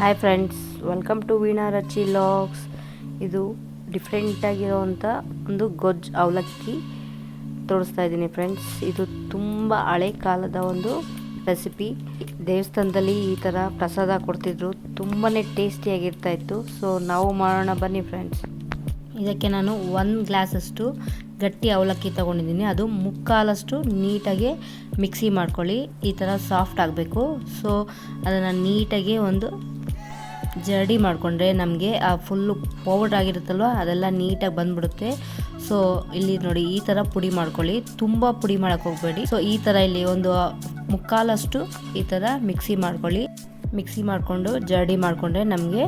Hi friends welcome to Veena Rachi logs ಇದು ಡಿಫ್ರೆಂಟಾಗಿರೋವಂಥ ಒಂದು ಗೊಜ್ಜ ಅವಲಕ್ಕಿ ತೋರಿಸ್ತಾ ಇದ್ದೀನಿ ಫ್ರೆಂಡ್ಸ್ ಇದು ತುಂಬ ಹಳೆ ಕಾಲದ ಒಂದು ರೆಸಿಪಿ ದೇವಸ್ಥಾನದಲ್ಲಿ ಈ ಥರ ಪ್ರಸಾದ ಕೊಡ್ತಿದ್ರು. ತುಂಬಾ ಟೇಸ್ಟಿಯಾಗಿರ್ತಾ ಇತ್ತು. ಸೊ ನಾವು ಮಾಡೋಣ ಬನ್ನಿ ಫ್ರೆಂಡ್ಸ್ ಇದಕ್ಕೆ ನಾನು ಒಂದು ಗ್ಲಾಸಷ್ಟು ಗಟ್ಟಿ ಅವಲಕ್ಕಿ ತೊಗೊಂಡಿದ್ದೀನಿ. ಅದು ಮುಕ್ಕಾಲಷ್ಟು ನೀಟಾಗಿ ಮಿಕ್ಸಿ ಮಾಡ್ಕೊಳ್ಳಿ. ಈ ಥರ ಸಾಫ್ಟ್ ಆಗಬೇಕು. ಸೊ ಅದನ್ನು ನೀಟಾಗಿ ಒಂದು ಜರಡಿ ಮಾಡಿಕೊಂಡ್ರೆ ನಮಗೆ ಆ ಫುಲ್ಲು ಪೌಡರ್ ಆಗಿರುತ್ತಲ್ವ, ಅದೆಲ್ಲ ನೀಟಾಗಿ ಬಂದ್ಬಿಡುತ್ತೆ. ಸೊ ಇಲ್ಲಿ ನೋಡಿ ಈ ಥರ ಪುಡಿ ಮಾಡ್ಕೊಳ್ಳಿ. ತುಂಬ ಪುಡಿ ಮಾಡೋಕ್ಕೆ ಹೋಗಬೇಡಿ. ಸೊ ಈ ಥರ ಇಲ್ಲಿ ಒಂದು ಮುಕ್ಕಾಲಷ್ಟು ಈ ಥರ ಮಿಕ್ಸಿ ಮಾಡ್ಕೊಳ್ಳಿ. ಮಿಕ್ಸಿ ಮಾಡಿಕೊಂಡು ಜರ್ಡಿ ಮಾಡಿಕೊಂಡ್ರೆ ನಮಗೆ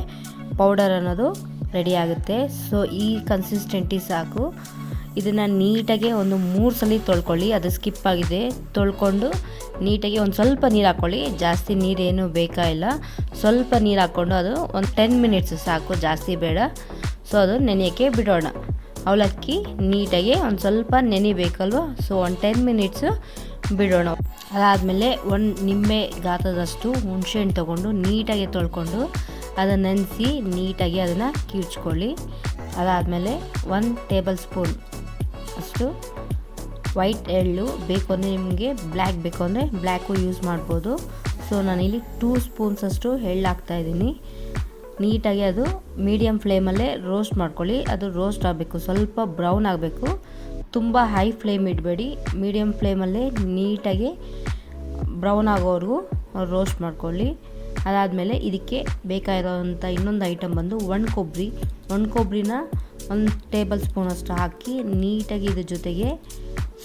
ಪೌಡರ್ ಅನ್ನೋದು ರೆಡಿ ಆಗುತ್ತೆ. ಸೊ ಈ ಕನ್ಸಿಸ್ಟೆಂಟಿ ಸಾಕು. ಇದನ್ನು ನೀಟಾಗಿ ಒಂದು ಮೂರು ಸಲ ತೊಳ್ಕೊಳ್ಳಿ. ಅದು ಸ್ಕಿಪ್ ಆಗಿದೆ. ತೊಳ್ಕೊಂಡು ನೀಟಾಗಿ ಒಂದು ಸ್ವಲ್ಪ ನೀರು ಹಾಕ್ಕೊಳ್ಳಿ ಜಾಸ್ತಿ ನೀರೇನು ಬೇಕಾಗಿಲ್ಲ ಸ್ವಲ್ಪ ನೀರು ಹಾಕ್ಕೊಂಡು ಅದು ಒಂದು ಟೆನ್ ಮಿನಿಟ್ಸ್ ಸಾಕು. ಜಾಸ್ತಿ ಬೇಡ. ಸೊ ಅದು ನೆನೆಯೋಕ್ಕೆ ಬಿಡೋಣ. ಅವಲಕ್ಕಿ ನೀಟಾಗಿ ಒಂದು ಸ್ವಲ್ಪ ನೆನಿಬೇಕಲ್ವ ಸೊ ಒಂದು ಟೆನ್ ಮಿನಿಟ್ಸು ಬಿಡೋಣ. ಅದಾದಮೇಲೆ ಒಂದು ನಿಂಬೆ ಗಾತ್ರದಷ್ಟು ಹುಣಸೆಹಣ್ಣು ತೊಗೊಂಡು ನೀಟಾಗಿ ತೊಳ್ಕೊಂಡು ಅದನ್ನು ನೆನೆಸಿ ನೀಟಾಗಿ ಅದನ್ನು ಕಿವುಚ್ಕೊಳ್ಳಿ ಅದಾದಮೇಲೆ ಒಂದು ಟೇಬಲ್ ಸ್ಪೂನ್ ಅಷ್ಟು ವೈಟ್ ಎಳ್ಳು ಬೇಕು ಅಂದರೆ ನಿಮಗೆ ಬ್ಲ್ಯಾಕ್ ಬೇಕು ಅಂದರೆ ಬ್ಲ್ಯಾಕು ಯೂಸ್ ಮಾಡ್ಬೋದು. ಸೊ, ನಾನಿಲ್ಲಿ ಟೂ ಸ್ಪೂನ್ಸ್ ಅಷ್ಟು ಎಳ್ಳು ಹಾಕ್ತಾಯಿದ್ದೀನಿ ನೀಟಾಗಿ ಅದು ಮೀಡಿಯಮ್ ಫ್ಲೇಮಲ್ಲೇ ರೋಸ್ಟ್ ಮಾಡ್ಕೊಳ್ಳಿ. ಅದು ರೋಸ್ಟ್ ಆಗಬೇಕು, ಸ್ವಲ್ಪ ಬ್ರೌನ್ ಆಗಬೇಕು. ತುಂಬ ಹೈ ಫ್ಲೇಮ್ ಇಡಬೇಡಿ. ಮೀಡಿಯಮ್ ಫ್ಲೇಮಲ್ಲೇ ನೀಟಾಗಿ ಬ್ರೌನ್ ಆಗೋವರೆಗೂ ರೋಸ್ಟ್ ಮಾಡ್ಕೊಳ್ಳಿ. ಅದಾದಮೇಲೆ ಇದಕ್ಕೆ ಬೇಕಾಗಿರೋವಂಥ ಇನ್ನೊಂದು ಐಟಮ್ ಬಂದು ಒಣ ಕೊಬ್ಬರಿ ಒಣ ಕೊಬ್ಬರಿನ ಒಂದು ಟೇಬಲ್ ಸ್ಪೂನಷ್ಟು ಹಾಕಿ ನೀಟಾಗಿ ಇದ್ರ ಜೊತೆಗೆ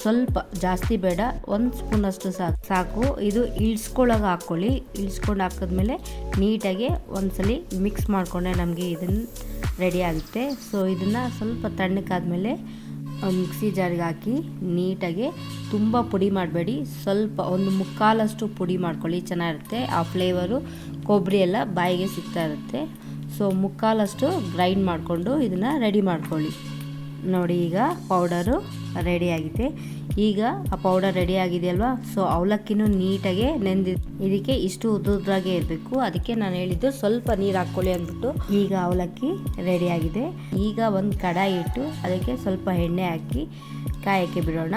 ಸ್ವಲ್ಪ ಜಾಸ್ತಿ ಬೇಡ, ಒಂದು ಸ್ಪೂನಷ್ಟು ಸಾಕು ಸಾಕು. ಇದು ಇಳಿಸ್ಕೊಳ್ಳೋಕೆ ಹಾಕ್ಕೊಳ್ಳಿ ಇಳಿಸ್ಕೊಂಡು ಹಾಕಿದ್ಮೇಲೆ ನೀಟಾಗಿ ಒಂದ್ಸಲಿ ಮಿಕ್ಸ್ ಮಾಡಿಕೊಂಡೆ ನಮಗೆ ಇದನ್ನು ರೆಡಿ ಆಗುತ್ತೆ. ಸೊ ಇದನ್ನು ಸ್ವಲ್ಪ ತಣ್ಣಕ್ಕಾದ್ಮೇಲೆ ಮಿಕ್ಸಿ ಜಾರಿಗೆ ಹಾಕಿ ನೀಟಾಗಿ ತುಂಬ ಪುಡಿ ಮಾಡಬೇಡಿ. ಸ್ವಲ್ಪ ಒಂದು ಮುಕ್ಕಾಲಷ್ಟು ಪುಡಿ ಮಾಡ್ಕೊಳ್ಳಿ. ಚೆನ್ನಾಗಿರುತ್ತೆ. ಆ ಫ್ಲೇವರು ಕೊಬ್ಬರಿ ಎಲ್ಲ ಬಾಯಿಗೆ ಸಿಗ್ತಾ ಇರುತ್ತೆ. ಸೊ ಮುಕ್ಕಾಲಷ್ಟು ಗ್ರೈಂಡ್ ಮಾಡಿಕೊಂಡು ಇದನ್ನು ರೆಡಿ ಮಾಡ್ಕೊಳ್ಳಿ. ನೋಡಿ ಈಗ ಪೌಡರು ರೆಡಿಯಾಗಿದೆ ಈಗ ಆ ಪೌಡರ್ ರೆಡಿ ಆಗಿದೆ ಅಲ್ವಾ? ಸೊ ಅವಲಕ್ಕಿನೂ ನೀಟಾಗಿ ನೆಂದಿ, ಇದಕ್ಕೆ ಇಷ್ಟು ಉದ್ದುದ್ರಾಗೆ ಇರಬೇಕು. ಅದಕ್ಕೆ ನಾನು ಹೇಳಿದ್ದು ಸ್ವಲ್ಪ ನೀರು ಹಾಕ್ಕೊಳ್ಳಿ ಅಂದ್ಬಿಟ್ಟು ಈಗ ಅವಲಕ್ಕಿ ರೆಡಿಯಾಗಿದೆ ಈಗ ಒಂದು ಕಡಾಯಿ ಇಟ್ಟು ಅದಕ್ಕೆ ಸ್ವಲ್ಪ ಎಣ್ಣೆ ಹಾಕಿ ಕಾಯಕ್ಕೆ ಬಿಡೋಣ.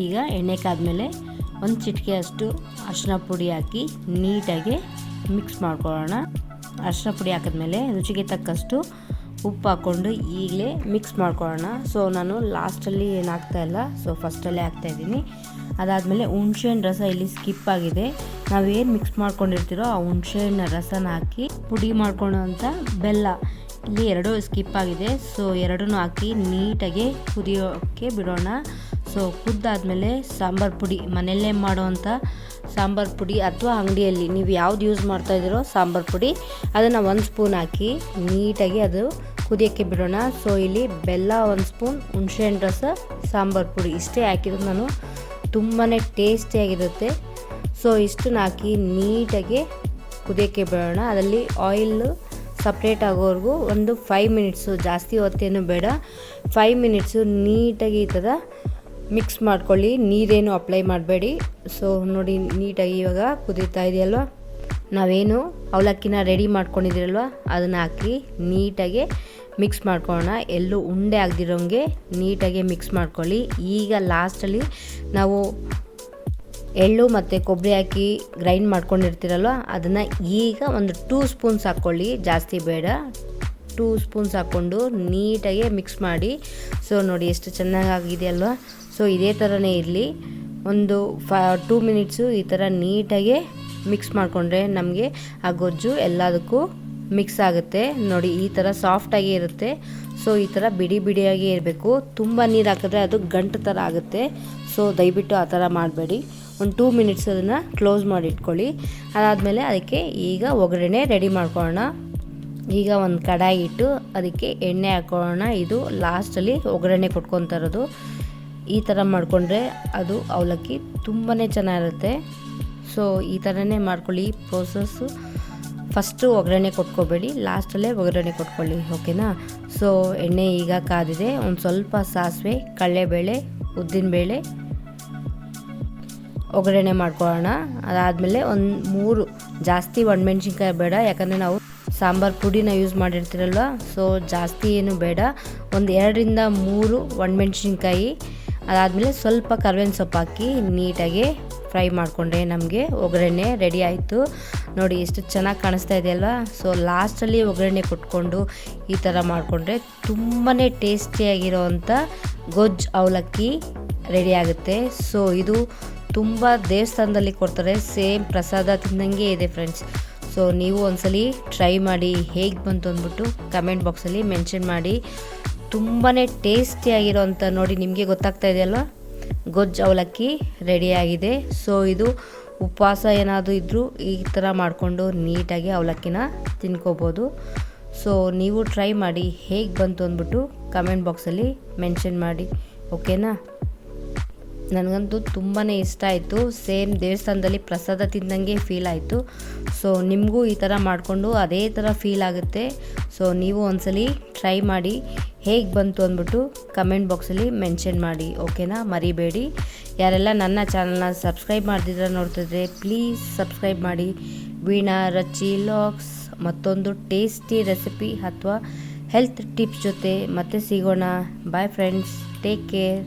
ಈಗ ಎಣ್ಣೆ ಕಾದ್ಮೇಲೆ ಒಂದು ಚಿಟಿಕೆ ಅಷ್ಟು ಅರಿಶಿನ ಪುಡಿ ಹಾಕಿ ನೀಟಾಗಿ ಮಿಕ್ಸ್ ಮಾಡ್ಕೊಳ್ಳೋಣ. ಅರಿಶಿನ ಪುಡಿ ಹಾಕಿದ್ಮೇಲೆ ರುಚಿಗೆ ತಕ್ಕಷ್ಟು ಉಪ್ಪು ಹಾಕ್ಕೊಂಡು ಈಗಲೇ ಮಿಕ್ಸ್ ಮಾಡ್ಕೊಳ್ಳೋಣ. ಸೊ ನಾನು ಲಾಸ್ಟಲ್ಲಿ ಏನು ಹಾಕ್ತಾಯಿಲ್ಲ ಸೊ ಫಸ್ಟಲ್ಲೇ ಹಾಕ್ತಾಯಿದ್ದೀನಿ ಅದಾದಮೇಲೆ ಹುಣ್ಸೆಹಣ್ಣು ರಸ ಇಲ್ಲಿ ಸ್ಕಿಪ್ ಆಗಿದೆ. ನಾವೇನು ಮಿಕ್ಸ್ ಮಾಡ್ಕೊಂಡಿರ್ತೀರೋ ಆ ಹುಣ್ಸೆಹಣ್ಣು ರಸನ ಹಾಕಿ ಪುಡಿ ಮಾಡ್ಕೊಳ್ಳೋಂಥ ಬೆಲ್ಲ ಇಲ್ಲಿ ಎರಡೂ ಸ್ಕಿಪ್ ಆಗಿದೆ. ಸೊ ಎರಡೂ ಹಾಕಿ ನೀಟಾಗಿ ಕುದಿಯೋಕ್ಕೆ ಬಿಡೋಣ. ಸೊ ಕುದ್ದಾದಮೇಲೆ ಸಾಂಬಾರು ಪುಡಿ, ಮನೆಯಲ್ಲೇ ಮಾಡುವಂಥ ಸಾಂಬಾರು ಪುಡಿ ಅಥವಾ ಅಂಗಡಿಯಲ್ಲಿ ನೀವು ಯಾವ್ದು ಯೂಸ್ ಮಾಡ್ತಾ ಇದ್ದೀರೋ ಸಾಂಬಾರು ಪುಡಿ, ಅದನ್ನು ಒಂದು ಸ್ಪೂನ್ ಹಾಕಿ ನೀಟಾಗಿ ಅದು ಕುದಿಯೋಕ್ಕೆ ಬಿಡೋಣ. ಸೊ ಇಲ್ಲಿ ಬೆಲ್ಲ ಒಂದು ಸ್ಪೂನ್ ಹುಣಸೆಹಣ್ಣು ರಸ, ಸಾಂಬಾರು ಪುಡಿ ಇಷ್ಟೇ ಹಾಕಿರೋದು ನಾನು. ತುಂಬಾ ಟೇಸ್ಟಿಯಾಗಿರುತ್ತೆ ಸೊ ಇಷ್ಟನ್ನ ಹಾಕಿ ನೀಟಾಗಿ ಕುದಿಯೋಕ್ಕೆ ಬಿಡೋಣ. ಅದರಲ್ಲಿ ಆಯಿಲ್ ಸಪ್ರೇಟ್ ಆಗೋವರೆಗೂ ಒಂದು ಫೈವ್ ಮಿನಿಟ್ಸು ಜಾಸ್ತಿ ಹೊತ್ತೇನು ಬೇಡ. ಫೈವ್ ಮಿನಿಟ್ಸು ನೀಟಾಗಿ ಈ ಥರ ಮಿಕ್ಸ್ ಮಾಡ್ಕೊಳ್ಳಿ, ನೀರೇನು ಅಪ್ಲೈ ಮಾಡಬೇಡಿ. ಸೊ ನೋಡಿ, ನೀಟಾಗಿ ಇವಾಗ ಕುದೀತಾ ಇದೆಯಲ್ವ? ನಾವೇನು ಅವಲಕ್ಕಿನ ರೆಡಿ ಮಾಡ್ಕೊಂಡಿದ್ದೀರಲ್ವ? ಅದನ್ನು ಹಾಕಿ ನೀಟಾಗಿ ಮಿಕ್ಸ್ ಮಾಡ್ಕೊಳ್ಳೋಣ. ಎಲ್ಲೂ ಉಂಡೆ ಆಗದಿರೋಂಗೆ ನೀಟಾಗಿ ಮಿಕ್ಸ್ ಮಾಡ್ಕೊಳ್ಳಿ. ಈಗ ಲಾಸ್ಟಲ್ಲಿ ನಾವು ಎಳ್ಳು ಮತ್ತು ಕೊಬ್ಬರಿ ಹಾಕಿ ಗ್ರೈಂಡ್ ಮಾಡ್ಕೊಂಡಿರ್ತೀರಲ್ವ? ಅದನ್ನು ಈಗ ಒಂದು ಟೂ ಸ್ಪೂನ್ಸ್ ಹಾಕ್ಕೊಳ್ಳಿ. ಜಾಸ್ತಿ ಬೇಡ. ಟೂ ಸ್ಪೂನ್ಸ್ ಹಾಕ್ಕೊಂಡು ನೀಟಾಗಿ ಮಿಕ್ಸ್ ಮಾಡಿ. ಸೊ ನೋಡಿ, ಎಷ್ಟು ಚೆನ್ನಾಗಿ ಆಗಿದೆ ಅಲ್ವಾ? ಸೊ ಇದೇ ಥರನೇ ಇರಲಿ. ಒಂದು ಫ ಟೂ ಮಿನಿಟ್ಸು ಈ ಥರ ನೀಟಾಗಿ ಮಿಕ್ಸ್ ಮಾಡಿಕೊಂಡ್ರೆ ನಮಗೆ ಆ ಗೊಜ್ಜು ಎಲ್ಲದಕ್ಕೂ ಮಿಕ್ಸ್ ಆಗುತ್ತೆ. ನೋಡಿ, ಈ ಥರ ಸಾಫ್ಟಾಗಿ ಇರುತ್ತೆ. ಸೊ ಈ ಥರ ಬಿಡಿ ಬಿಡಿಯಾಗಿ ಇರಬೇಕು. ತುಂಬ ನೀರು ಹಾಕಿದ್ರೆ ಅದು ಗಂಟು ಥರ ಆಗುತ್ತೆ. ಸೊ ದಯವಿಟ್ಟು ಆ ಥರ ಮಾಡಬೇಡಿ. ಒಂದು ಟೂ ಮಿನಿಟ್ಸ್ ಅದನ್ನು ಕ್ಲೋಸ್ ಮಾಡಿ ಇಟ್ಕೊಳ್ಳಿ. ಅದಾದಮೇಲೆ ಅದಕ್ಕೆ ಈಗ ಒಗ್ಗರಣೆ ರೆಡಿ ಮಾಡ್ಕೊಳ್ಳೋಣ. ಈಗ ಒಂದು ಕಡಾಯಿ ಇಟ್ಟು ಅದಕ್ಕೆ ಎಣ್ಣೆ ಹಾಕೊಳ್ಳೋಣ. ಇದು ಲಾಸ್ಟಲ್ಲಿ ಒಗ್ಗರಣೆ ಕೊಟ್ಕೊತಾ ಇರೋದು ಈ ಥರ ಮಾಡಿಕೊಂಡ್ರೆ ಅದು ಅವಲಕ್ಕಿ ತುಂಬಾ ಚೆನ್ನಾಗಿರುತ್ತೆ. ಸೊ ಈ ಥರನೇ ಮಾಡ್ಕೊಳ್ಳಿ ಪ್ರೋಸೆಸ್ಸು ಫಸ್ಟು ಒಗ್ಗರಣೆ ಕೊಟ್ಕೋಬೇಡಿ ಲಾಸ್ಟಲ್ಲೇ ಒಗ್ಗರಣೆ ಕೊಟ್ಕೊಳ್ಳಿ ಓಕೆನಾ ಸೊ ಎಣ್ಣೆ ಈಗ ಕಾದಿದೆ, ಒಂದು ಸ್ವಲ್ಪ ಸಾಸಿವೆ, ಕಡಲೆಬೇಳೆ ಉದ್ದಿನಬೇಳೆ ಒಗ್ಗರಣೆ ಮಾಡ್ಕೊಳ್ಳೋಣ. ಅದಾದಮೇಲೆ ಒಂದು ಮೂರು ಜಾಸ್ತಿ ಒಣಮೆಣ್ಸಿನ್ಕಾಯಿ ಬೇಡ, ಯಾಕಂದರೆ ನಾವು ಸಾಂಬಾರು ಪುಡಿನ ಯೂಸ್ ಮಾಡಿರ್ತೀರಲ್ವ? ಸೊ ಜಾಸ್ತಿ ಏನು ಬೇಡ. ಒಂದು ಎರಡರಿಂದ ಮೂರು ಒಣಮೆಣ್ಸಿನ್ಕಾಯಿ. ಅದಾದಮೇಲೆ ಸ್ವಲ್ಪ ಕರ್ಬೇವಿನ ಸೊಪ್ಪು ಹಾಕಿ ನೀಟಾಗಿ ಫ್ರೈ ಮಾಡಿಕೊಂಡ್ರೆ ನಮಗೆ. ಒಗ್ಗರಣೆ ರೆಡಿ ಆಯಿತು. ನೋಡಿ ಎಷ್ಟು ಚೆನ್ನಾಗಿ ಕಾಣಿಸ್ತಾ ಇದೆ ಅಲ್ವಾ? ಸೊ ಲಾಸ್ಟಲ್ಲಿ ಒಗ್ಗರಣೆ ಕೊಟ್ಕೊಂಡು ಈ ಥರ ಮಾಡಿಕೊಂಡ್ರೆ ತುಂಬಾ ಟೇಸ್ಟಿಯಾಗಿರೋವಂಥ ಗೊಜ್ಜು ಅವಲಕ್ಕಿ ರೆಡಿ ಆಗುತ್ತೆ. ಸೊ ಇದು ತುಂಬ ದೇವಸ್ಥಾನದಲ್ಲಿ ಕೊಡ್ತಾರೆ. ಸೇಮ್ ಪ್ರಸಾದ ತಿಂದಂಗೆ ಇದೆ ಫ್ರೆಂಡ್ಸ್. ಸೊ ನೀವು ಒಂದ್ಸಲಿ ಟ್ರೈ ಮಾಡಿ ಹೇಗೆ ಬಂತು ಅಂದ್ಬಿಟ್ಟು ಕಮೆಂಟ್ ಬಾಕ್ಸಲ್ಲಿ ಮೆನ್ಷನ್ ಮಾಡಿ. ತುಂಬಾ ಟೇಸ್ಟಿಯಾಗಿರೋಂಥ ನೋಡಿ ನಿಮಗೆ ಗೊತ್ತಾಗ್ತಾ ಇದೆಯಲ್ವಾ? ಗೊಜ್ಜು ಅವಲಕ್ಕಿ ರೆಡಿಯಾಗಿದೆ. ಸೊ ಇದು ಉಪವಾಸ ಏನಾದರೂ ಇದ್ದರೂ ಈ ಥರ ಮಾಡಿಕೊಂಡು ನೀಟಾಗಿ ಅವಲಕ್ಕಿನ ತಿನ್ಕೋಬೋದು. ಸೊ ನೀವು ಟ್ರೈ ಮಾಡಿ ಹೇಗೆ ಬಂತು ಅಂದ್ಬಿಟ್ಟು ಕಮೆಂಟ್ ಬಾಕ್ಸಲ್ಲಿ ಮೆನ್ಷನ್ ಮಾಡಿ. ಓಕೆನಾ ನನಗಂತೂ ತುಂಬಾ ಇಷ್ಟ ಆಯಿತು. ಸೇಮ್ ದೇವಸ್ಥಾನದಲ್ಲಿ ಪ್ರಸಾದ ತಿಂದಂಗೆ ಫೀಲ್ ಆಯಿತು. ಸೊ ನಿಮಗೂ ಈ ಥರ ಮಾಡಿಕೊಂಡು ಅದೇ ಥರ ಫೀಲ್ ಆಗುತ್ತೆ. ಸೊ ನೀವು ಒಂದ್ಸಲಿ ಟ್ರೈ ಮಾಡಿ ಹೇಗೆ ಬಂತು ಅಂದ್ಬಿಟ್ಟು ಕಮೆಂಟ್ ಬಾಕ್ಸಲ್ಲಿ ಮೆನ್ಷನ್ ಮಾಡಿ, ಓಕೆನಾ? ಮರಿಬೇಡಿ. ಯಾರೆಲ್ಲ ನನ್ನ ಚಾನಲ್ನ ಸಬ್ಸ್ಕ್ರೈಬ್ ಮಾಡ್ದಿದ್ರೆ ನೋಡ್ತಿದ್ರೆ ಪ್ಲೀಸ್ ಸಬ್ಸ್ಕ್ರೈಬ್ ಮಾಡಿ. ವೀಣಾ, ರಚಿ, ಲಾಕ್ಸ್, ಮತ್ತೊಂದು ಟೇಸ್ಟಿ ರೆಸಿಪಿ ಅಥವಾ ಹೆಲ್ತ್ ಟಿಪ್ಸ್ ಜೊತೆ ಮತ್ತೆ ಸಿಗೋಣ. Bye friends, take care.